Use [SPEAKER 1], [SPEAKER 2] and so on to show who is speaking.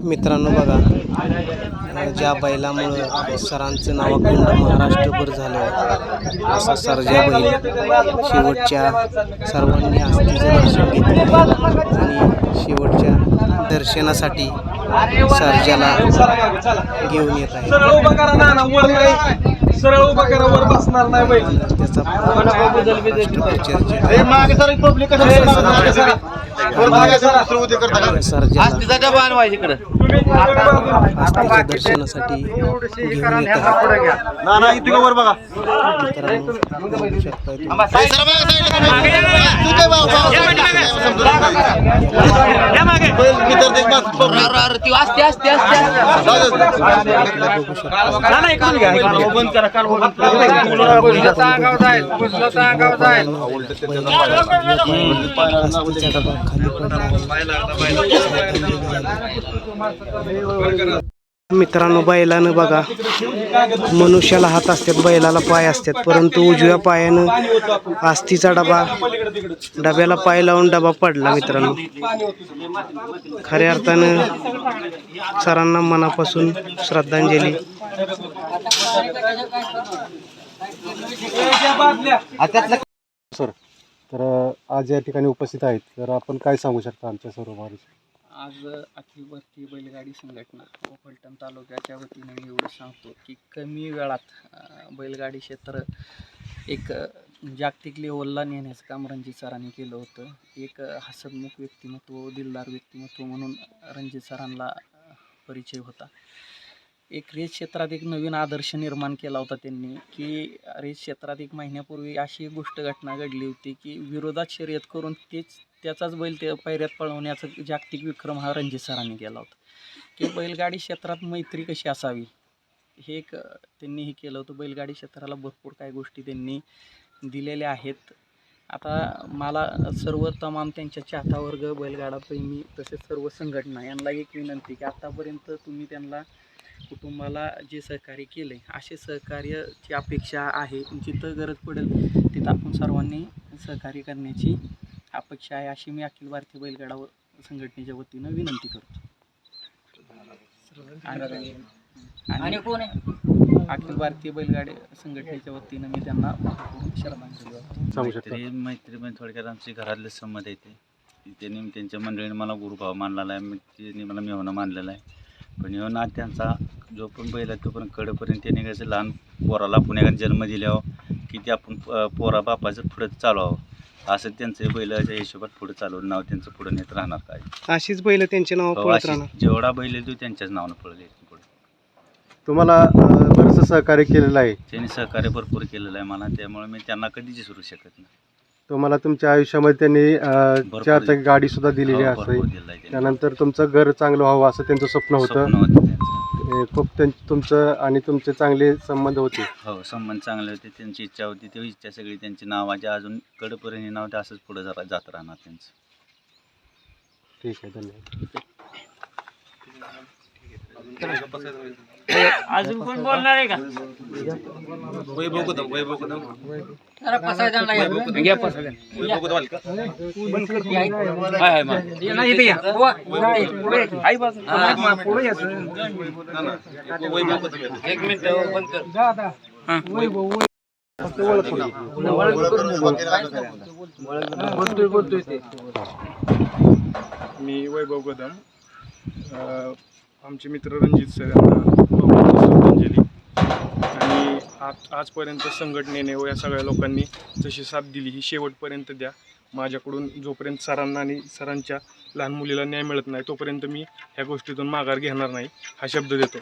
[SPEAKER 1] मित्रांनो बघा ज्या बैलामुळं सरांचं नावाखंड महाराष्ट्रभर झालं असा सर्जा बैल शेवटच्या सर्वांनी आस्थेचं दर्शन घेतलेलं आणि शेवटच्या दर्शनासाठी सर्जाला घेऊन येत आहे.
[SPEAKER 2] सरळ उभा बसणार नाही बैल.
[SPEAKER 1] त्याचा चर्चा
[SPEAKER 2] हे
[SPEAKER 3] डबा आणवायची इकडं
[SPEAKER 1] दर्शनासाठी घेऊन येत आहे
[SPEAKER 2] ना ना इथे वर बघा
[SPEAKER 1] मित्रांनो बघू शकताय तुम्ही.
[SPEAKER 3] ती असते असते असते
[SPEAKER 1] बघू शकता रस्त्याचा भाग खाली पडला मित्रांनो बैलानं बघा मनुष्याला हात असतात बैलाला पाय असतात परंतु उजव्या पायानं आस्तीचा डबा डब्याला पाय लावून डबा पडला मित्रांनो. खऱ्या अर्थानं सरांना मनापासून श्रद्धांजली.
[SPEAKER 4] सर तर आज या ठिकाणी उपस्थित आहेत. तर आपण काय सांगू शकता आमच्या सर्व
[SPEAKER 5] आज अखिल भारतीय बैलगाडी संघटना व फलटण तालुक्याच्या वतीने मी एवढं सांगतो की कमी वेळात बैलगाडी क्षेत्र एक जागतिक लेवलला नेण्याचं काम रणजित सरांनी केलं होतं. एक अं, हसतमुख व्यक्तिमत्व दिलदार व्यक्तिमत्व म्हणून रणजित सरांना परिचय होता. एक रेस क्षेत्रात एक नवीन आदर्श निर्माण केला होता त्यांनी की रेस क्षेत्रात एक महिन्यापूर्वी अशी एक गोष्ट घटना घडली होती की विरोधात शर्यत करून तेच त्याचाच बैल ते पायऱ्यात पळवण्याचा जागतिक विक्रम हा रणजित सरांनी केला होता. की बैलगाडी क्षेत्रात मैत्री कशी असावी? हे एक त्यांनी हे केलं होतं. बैलगाडी क्षेत्राला भरपूर काही गोष्टी त्यांनी दिलेल्या आहेत. आता मला सर्व तमाम त्यांच्या चाहता वर्ग तसेच सर्व संघटना यांना एक विनंती की आत्तापर्यंत तुम्ही त्यांना कुटुंबाला जे सहकार्य केले असे सहकार्याची अपेक्षा आहे. जिथं गरज पडेल तिथं आपण सर्वांनी सहकार्य करण्याची अपेक्षा आहे अशी मी अखिल भारतीय बैलगाडा व- संघटनेच्या वतीनं विनंती करतो. आणि
[SPEAKER 3] कोण आहे?
[SPEAKER 5] अखिल भारतीय बैलगाडी संघटनेच्या वतीनं मी त्यांना श्रद्धांजली वाटतो
[SPEAKER 4] सांगू शकता?
[SPEAKER 6] मैत्री मैत्री पण थोडक्यात आमची घरातले संमत येते त्यांनी त्यांच्या मंडळीने मला गुरुभाव मानलेला आहे मग त्यांनी मला मेहणं मानलेला आहे. पण ह्यो ना त्यांचा जो पण बैल आहे तो पण कडेपर्यंत त्यांनी कसं लहान पोराला पुण्यात जन्म दिल्यावर की ते आपण पोरा बापाचं पुढं चालवावं. असं त्यांचं बैलाच्या हिशोबात पुढं चालवून नाव त्यांचं पुढं नेत राहणार काय?
[SPEAKER 1] अशीच बैल त्यांचे नाव
[SPEAKER 6] हो, अशी जेवढा बैल आहे तो त्यांच्याच नावानं पळले पुढे.
[SPEAKER 4] तुम्हाला अं, बरंचसं सहकार्य केलेलं आहे.
[SPEAKER 6] त्यांनी सहकार्य भरपूर केलेलं आहे मला त्यामुळे मी त्यांना कधीच विसरू शकत नाही.
[SPEAKER 4] तुम्हाला तुमच्या आयुष्यामध्ये त्यांनी अं, चार चाकी गाडी सुद्धा दिलेली
[SPEAKER 6] हो,
[SPEAKER 4] असते
[SPEAKER 6] भरपूर त्यांनी.
[SPEAKER 4] त्यानंतर तुमचं घर चांगलं व्हावं असं त्यांचं स्वप्न होतं.
[SPEAKER 6] स्वप्न होतं
[SPEAKER 4] हे खूप त्यां- तुमचं आणि तुमचे चांगले संबंध होते.
[SPEAKER 6] हो संबंध चांगले होते त्यांची इच्छा होती ती इच्छा सगळी त्यांची नावाची अजून कडपर्यंत हे नाव ते असंच पुढे जरा जात राहणार त्यांचं.
[SPEAKER 4] ठीक आहे धन्यवाद.
[SPEAKER 3] अजून कोण बोलणार आहे का?
[SPEAKER 2] वैभव कदम वैभव कदम
[SPEAKER 3] घ्या
[SPEAKER 2] वैभव कदम आले का
[SPEAKER 3] हाय हाय मग इथे या आई बाजू पुढे या
[SPEAKER 2] वैभव कदम
[SPEAKER 3] एक मिनिट बंद कर
[SPEAKER 7] मी वैभव कदम आमचे मित्र रणजित सर यांना श्रद्धांजली. आणि आज आजपर्यंत संघटनेने व या सगळ्या लोकांनी जशी साथ दिली ही शेवटपर्यंत द्या. माझ्याकडून जोपर्यंत सरांना आणि सरांच्या लहान मुलीला न्याय मिळत नाही तोपर्यंत मी ह्या गोष्टीतून माघार घेणार नाही हा शब्द देतो.